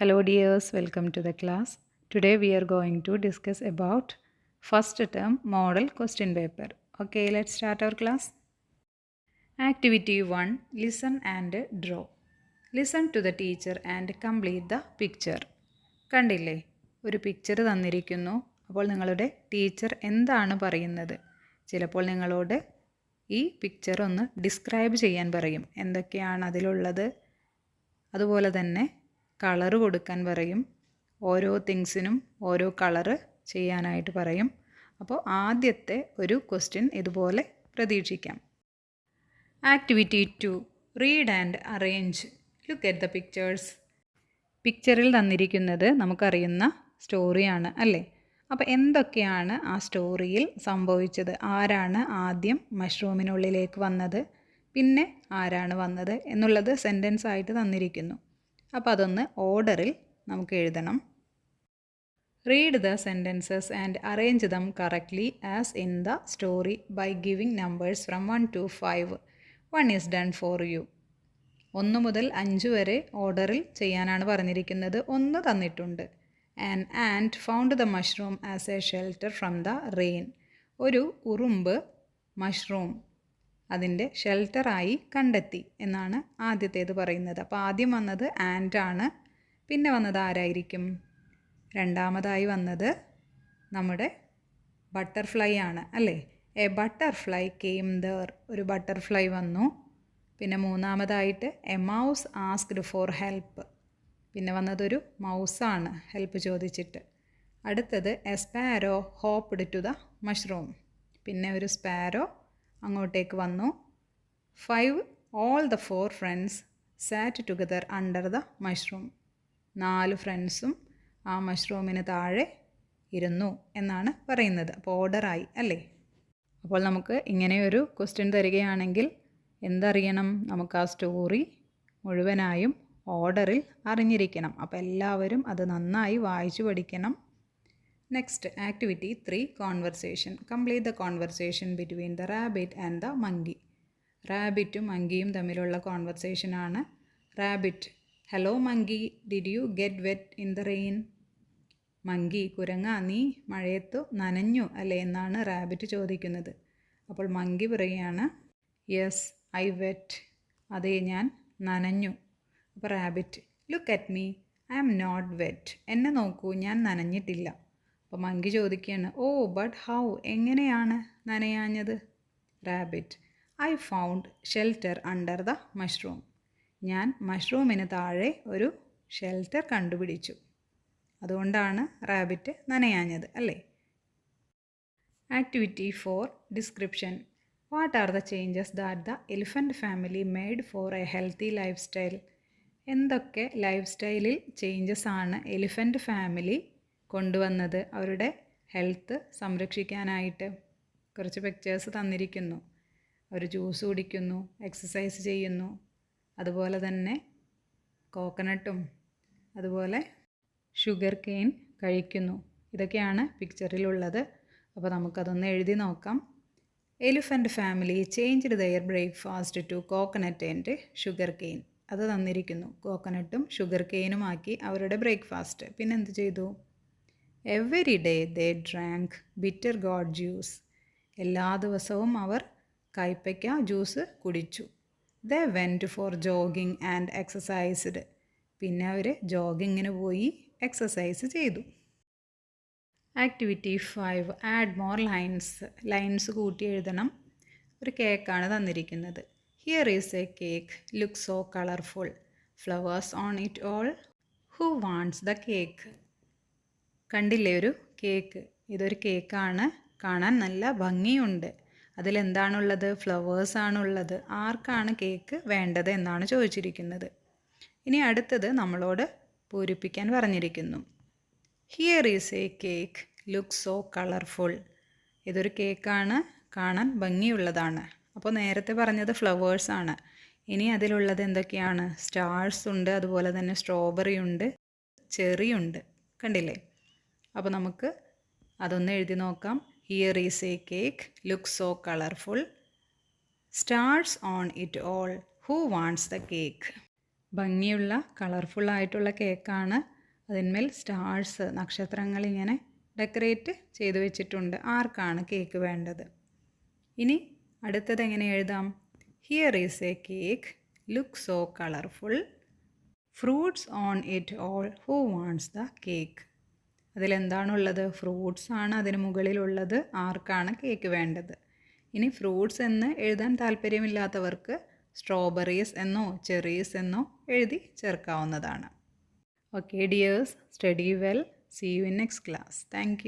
Hello dears, welcome to the class. Today we are going to discuss about first term model question paper. Okay, let's start our class. Activity 1 Listen and draw. Listen to the teacher and complete the picture. കണ്ടില്ലേ ഒരു picture തന്നിരിക്കുന്നു അപ്പോൾ നിങ്ങളുടെ teacher എന്താണ് പറയുന്നത് ചിലപ്പോൾ നിങ്ങളോട് ഈ പിക്ചർ ഒന്ന് ഡിസ്ക്രൈബ് ചെയ്യാൻ പറയും എന്തൊക്കെയാണ് അതിലുള്ളത് അതുപോലെ തന്നെ കളറ് കൊടുക്കാൻ പറയും. ഓരോ തിങ്സിനും ഓരോ കളറ് ചെയ്യാനായിട്ട് പറയും. അപ്പോൾ ആദ്യത്തെ ഒരു ക്വസ്റ്റ്യൻ ഇതുപോലെ പ്രതീക്ഷിക്കാം. Activity two read and arrange. Look at the pictures. പിക്ചറിൽ തന്നിരിക്കുന്നത് നമുക്കറിയുന്ന സ്റ്റോറിയാണ് അല്ലേ? അപ്പോൾ എന്തൊക്കെയാണ് ആ സ്റ്റോറിയിൽ സംഭവിച്ചത്? ആരാണ് ആദ്യം മഷ്റൂമിനുള്ളിലേക്ക് വന്നത്? പിന്നെ ആരാണ് വന്നത്? എന്നുള്ളത് സെന്റൻസ് ആയിട്ട് തന്നിരിക്കുന്നു. അപ്പോൾ അതൊന്ന് ഓർഡറിൽ നമുക്ക് എഴുതണം. Read the sentences and arrange them correctly as in the story by giving numbers from one to five one is done for you ഒന്ന് മുതൽ അഞ്ച് വരെ ഓർഡറിൽ ചെയ്യാനാണ് പറഞ്ഞിരിക്കുന്നത്. ഒന്ന് തന്നിട്ടുണ്ട്. And and found the mushroom as a shelter from the rain ഒരു ഉറുമ്പ് മഷ്റൂം അതിന്റെ ഷെൽട്ടറായി കണ്ടെത്തി എന്നാണ് ആദ്യത്തേത് പറയുന്നത്. അപ്പോൾ ആദ്യം വന്നത് ആൻഡ് ആണ്. പിന്നെ വന്നത് ആരായിരിക്കും? രണ്ടാമതായി വന്നത് നമ്മുടെ ബട്ടർഫ്ലൈ ആണ് അല്ലേ? എ ബട്ടർഫ്ലൈ കെയിം ദർ ഒരു ബട്ടർഫ്ലൈ വന്നു. പിന്നെ മൂന്നാമതായിട്ട് a mouse asked for help പിന്നെ വന്നതൊരു മൗസാണ് ഹെൽപ്പ് ചോദിച്ചിട്ട്. അടുത്തത് a sparrow hopped to the mushroom പിന്നെ ഒരു സ്പാരോ അങ്ങോട്ടേക്ക് വന്നു. Five all the four friends sat together under the mushroom നാല് ഫ്രണ്ട്സും ആ മഷ്റൂമിന് താഴെ ഇരുന്നു എന്നാണ് പറയുന്നത്. അപ്പോൾ ഓർഡറായി അല്ലേ? അപ്പോൾ നമുക്ക് ഇങ്ങനെയൊരു ക്വസ്റ്റ്യൻ തരികയാണെങ്കിൽ എന്തറിയണം? നമുക്ക് ആ സ്റ്റോറി മുഴുവനായും ഓർഡറിൽ അറിഞ്ഞിരിക്കണം. അപ്പോൾ എല്ലാവരും അത് നന്നായി വായിച്ചു പഠിക്കണം. Next activity three conversation complete the conversation between the rabbit and the monkey റാബിറ്റും മങ്കിയും തമ്മിലുള്ള കോൺവെർസേഷനാണ് rabbit hello monkey did you get wet in the rain monkey കുരങ്ങ നീ മഴയത്തു നനഞ്ഞു അല്ലേ? എന്നാണ് റാബിറ്റ് ചോദിക്കുന്നത്. അപ്പോൾ മങ്കി പറയുകയാണ് യെസ് ഐ വെറ്റ് അതേ ഞാൻ നനഞ്ഞു. അപ്പോൾ rabbit look at me I am not wet എന്നെ നോക്കൂ ഞാൻ നനഞ്ഞിട്ടില്ല. അപ്പോൾ മങ്കി ചോദിക്കുകയാണ് ഓ ബട്ട് ഹൗ എങ്ങനെയാണ് നനയാഞ്ഞത്? Rabbit I found shelter under the mushroom ഞാൻ മഷ്റൂമിന് താഴെ ഒരു ഷെൽട്ടർ കണ്ടുപിടിച്ചു. അതുകൊണ്ടാണ് റാബിറ്റ് നനയാഞ്ഞത് അല്ലേ? Activity four description what are the changes that the elephant family made for a healthy lifestyle എന്തൊക്കെ ലൈഫ് സ്റ്റൈലിൽ ചേഞ്ചസ് ആണ് എലിഫന്റ് ഫാമിലി കൊണ്ടുവന്നത്. അവരുടെ ഹെൽത്ത് സംരക്ഷിക്കാനായിട്ട് കുറച്ച് പിക്ചേഴ്സ് തന്നിരിക്കുന്നു. അവർ ജ്യൂസ് കുടിക്കുന്നു എക്സസൈസ് ചെയ്യുന്നു. അതുപോലെ തന്നെ കോക്കനട്ടും അതുപോലെ ഷുഗർ കെയിൻ കഴിക്കുന്നു. ഇതൊക്കെയാണ് പിക്ചറിലുള്ളത് അപ്പോൾ നമുക്കതൊന്ന് എഴുതി നോക്കാം. Elephant family changed their breakfast to coconut and sugar cane അത് തന്നിരിക്കുന്നു. കോക്കനട്ടും ഷുഗർ കെയിനുമാക്കി അവരുടെ ബ്രേക്ക്ഫാസ്റ്റ് പിന്നെന്ത് ചെയ്തു? Every day they drank bitter gourd juice എല്ലാ ദിവസവും അവർ കൈപ്പയ്ക്ക ജ്യൂസ് കുടിച്ചു. They went for jogging and exercised പിന്നെ അവർ ജോഗിങ്ങിന് പോയി എക്സസൈസ് ചെയ്തു. Activity five add more lines lines കൂട്ടി എഴുതണം. ഒരു കേക്കാണ് തന്നിരിക്കുന്നത്. Here is a cake look so colourful flowers on it all who wants the cake കണ്ടില്ലേ ഒരു കേക്ക്? ഇതൊരു കേക്കാണ്. കാണാൻ നല്ല ഭംഗിയുണ്ട്. അതിലെന്താണുള്ളത്? ഫ്ലവേഴ്സാണുള്ളത് ആർക്കാണ് കേക്ക് വേണ്ടത് എന്നാണ് ചോദിച്ചിരിക്കുന്നത്. ഇനി അടുത്തത് നമ്മളോട് പൂരിപ്പിക്കാൻ പറഞ്ഞിരിക്കുന്നു. Here is a cake look so colourful ഇതൊരു കേക്കാണ്. കാണാൻ ഭംഗിയുള്ളതാണ്. അപ്പോൾ നേരത്തെ പറഞ്ഞത് ഫ്ലവേഴ്സ് ആണ്. ഇനി അതിലുള്ളത് എന്തൊക്കെയാണ്? സ്റ്റാർസ് ഉണ്ട്. അതുപോലെ തന്നെ സ്ട്രോബെറി ഉണ്ട്. ചെറി ഉണ്ട് കണ്ടില്ലേ? അപ്പോൾ നമുക്ക് അതൊന്ന് എഴുതി നോക്കാം. Here is a cake look so colourful stars on it all who wants the cake ഭംഗിയുള്ള കളർഫുൾ ആയിട്ടുള്ള കേക്കാണ് അതിന്മേൽ സ്റ്റാർസ് നക്ഷത്രങ്ങൾ ഇങ്ങനെ ഡെക്കറേറ്റ് ചെയ്തു വെച്ചിട്ടുണ്ട്. ആർക്കാണ് കേക്ക് വേണ്ടത്? ഇനി അടുത്തത് എങ്ങനെ എഴുതാം? Here is a cake look so colourful fruits on it all who wants the cake അതിലെന്താണുള്ളത്? Fruits ആണ് അതിന് മുകളിലുള്ളത്. ആർക്കാണ് കേക്ക് വേണ്ടത്? ഇനി ഫ്രൂട്ട്സ് എന്ന് എഴുതാൻ താല്പര്യമില്ലാത്തവർക്ക് സ്ട്രോബെറീസ് എന്നോ ചെറീസ് എന്നോ എഴുതി ചേർക്കാവുന്നതാണ്. Okay dears study well see you in next class thank